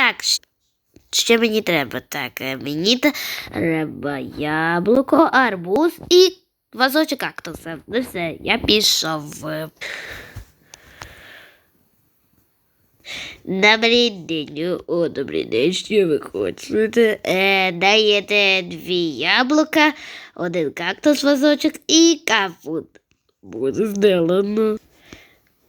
Так, що мені треба? Так, е, мені треба яблуко, арбуз і вазочок кактуса. Ну все, я пішов. Добрий день. О, добрий день, що ви хочете? Е, даєте дві яблука, один кактус вазочок і кавун. Буде зроблено.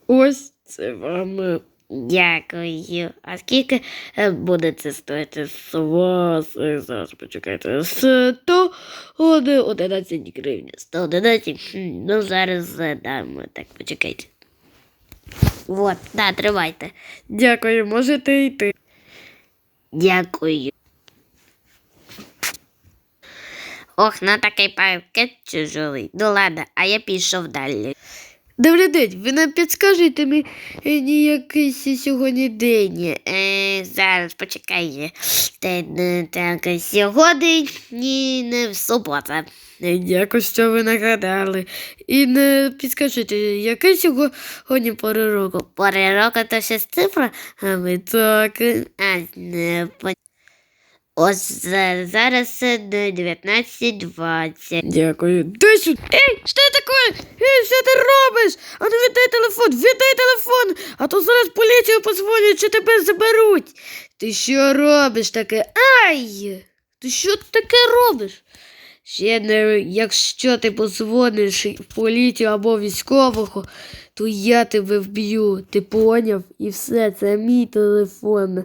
Ось це вам. Дякую. А скільки е, буде це стоїти з вас? Е, Зараз почекайте. 100 11 гривень. 111. Хм, Ну зараз дам. Так, почекайте. Вот, да, тримайте. Дякую, можете йти. Дякую. Ох, на такий пакет чужий. Ну ладно, а я пішов далі. Добрий ви нам підскажете мені якийсь сьогодні день. Е, зараз почекай. Та, не, Так, сьогодні ні, не в субота. Е, Дякую, що ви нагадали. І не підскажіть, який сьогодні пори року? Пори року то ще з цифрами. Так, е, А, не, Ось за- зараз е, 19.20. дякую. Дай сюди. Ей, що таке? Ей, що ти робиш? А ну віддай телефон, віддай телефон, а то зараз поліцію позвонять, що тебе заберуть. Ти що робиш таке? Ай! Ти що таке робиш? Ще не, якщо ти позвониш в поліцію або військового, то я тебе вб'ю. Ти поняв? І все, це мій телефон.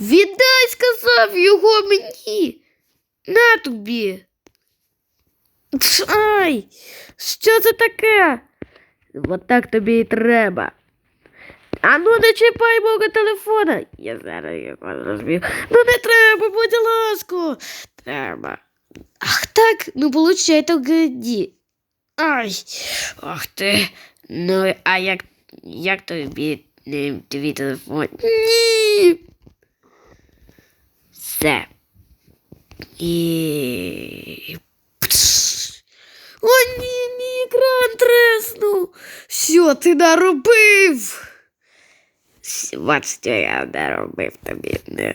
Віддай, сказав його мені. На тобі. Ай! Що це таке? От так тобі і треба. А ну не чіпай мого телефона. Я зараз його розбив. Ну не треба, будь ласка. Треба. Ах так, ну получай то годі. Ай, ах ти. Ну, а як, як тобі твій телефон? Ні. Все. І. О, ні, мій екран треснув. Що ти наробив? Що я не робив тобі. Не.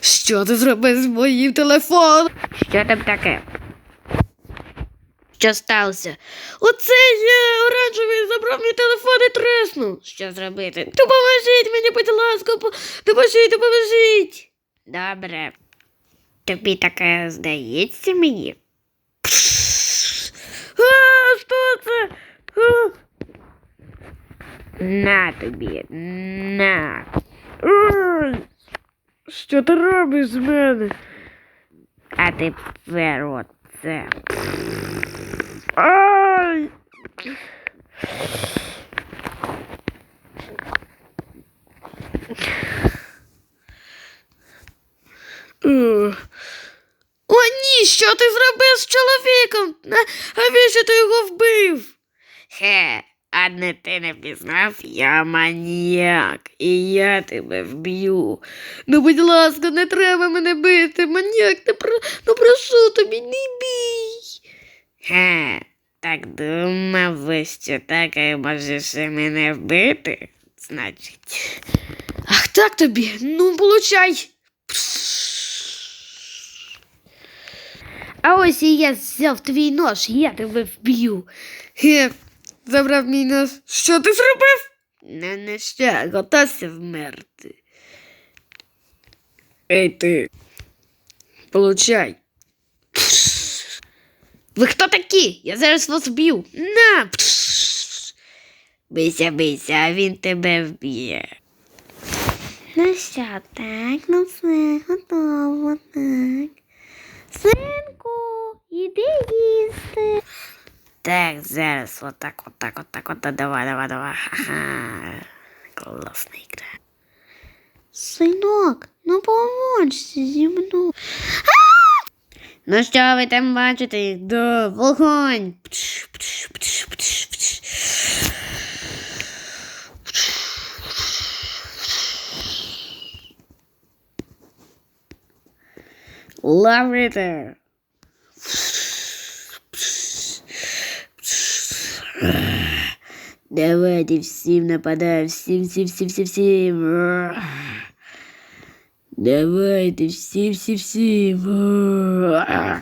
Що ти зробив з моїм телефоном? Що там таке? Що сталося? Оцей е, оранжевий забрав мій телефон і треснув. Що зробити? Допоможіть мені, будь ласка, по- допоможіть, допоможіть. Добре. Тобі таке здається мені? А, що це? А, На тобі, на. ай. Що ти робиш з мене? А тепер оце. Ай! Що ти зробив з чоловіком? На- Навіщо ти його вбив? Хе, а не ти не пізнав, я маніяк, і я тебе вб'ю. Ну, будь ласка, не треба мене бити, маньяк, не про... ну прошу тобі, не бій. Хе, так думав, ви, що так і можеш мене вбити? Значить. Ах так тобі, ну получай. А ось і я взяв твій нож, я тебе вб'ю. Ге, забрав мій нож. Що ти зробив? Ну, не Ще готовся вмерти. Ей ти. Получай. Ви хто такі? Я зараз вас вб'ю. На. бийся, бийся, а він тебе вб'є. Ну що, так, ну все, готово, так. Синку, іди їсти. Так, зараз отак, отак, отак, отак, давай, давай, давай. Ха-ха. Класна ігра. Синок, ну поможся зі мною. Ну що ви там бачите? Да, вогонь. Пш, пш, пш, пш, пш. Давайте всім нападаємо, всім, всім, всім, всім, всім. Давайте, всі, всі, всі. А,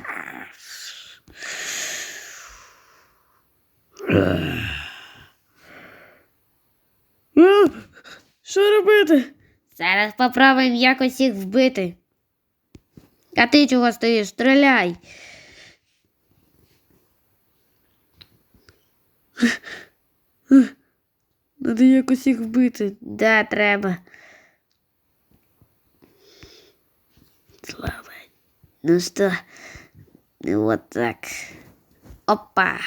що робити? Зараз попробуємо якось їх вбити. А ти чого стоїш? Стріляй. Надо якось їх вбити. Да, треба. Слава. Ну что, ну вот так. Опа.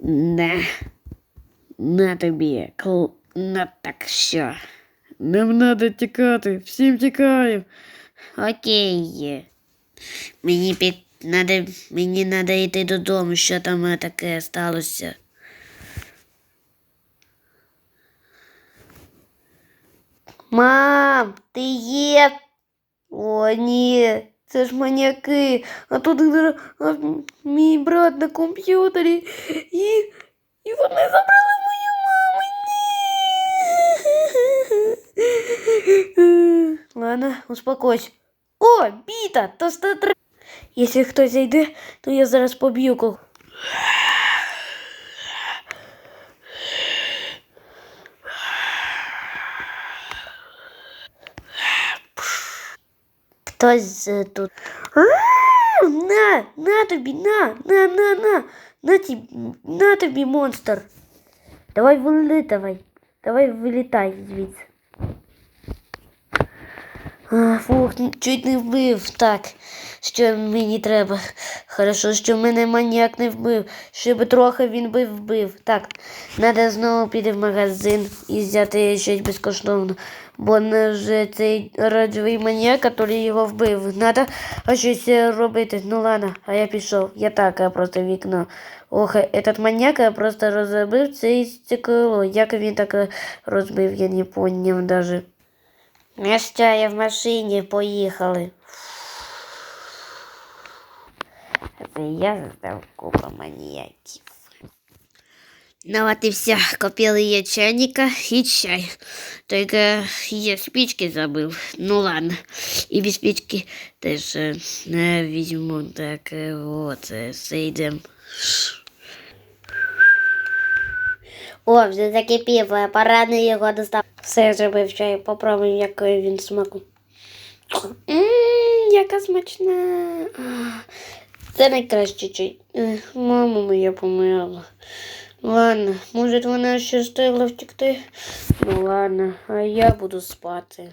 На. На тобі. Кл... На так що. Нам надо тікати, всім тікаємо. Окей. Мені під... Надо... Мені надо йти додому, що там таке сталося. Мам, ти є? О, ні, це ж маньяки. А тут а, мій брат на комп'ютері. І, і вони забрали мою Ладно, успокойся. О, біта, то що треба. Якщо хтось зайде, то я зараз поб'ю кого. Хтось е, тут. А, На, на тобі, на, на, на, на, на тобі, на тобі, монстр. Давай вилітавай. Давай вилітай звідси. Фух, чуть не вбив. Так, що мені треба. Хорошо, що мене маніяк не вбив. Щоб трохи він би вбив. Так, треба знову піти в магазин і взяти щось безкоштовно. Бо не вже цей оранжевий маніяк, який його вбив. Надо щось е, робити. Ну ладно, а я пішов. Я так, а просто вікно. Ох, этот маньяк е, просто розбив це стекло. Як він так е, розбив, я не поняв даже. Настя, я в машині, поїхали. Це я застав купа маніяків. Ну вот и все. Купил я чайника и чай. Только я спички забыл. Ну ладно. И без спички тоже э, возьму. Так э, вот, э, сойдем. О, вже закипів, пора на його достав. Все зробив чай, попробуємо, який він смаку. Ммм, яка смачна. Це найкращий чай. Мама моя померла. Ладно, може вона ще встигла втекти? Ну ладно, а я буду спати.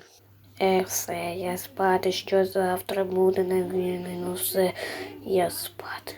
Ех, все, я спати, що завтра буде на війни, ну все, я спати.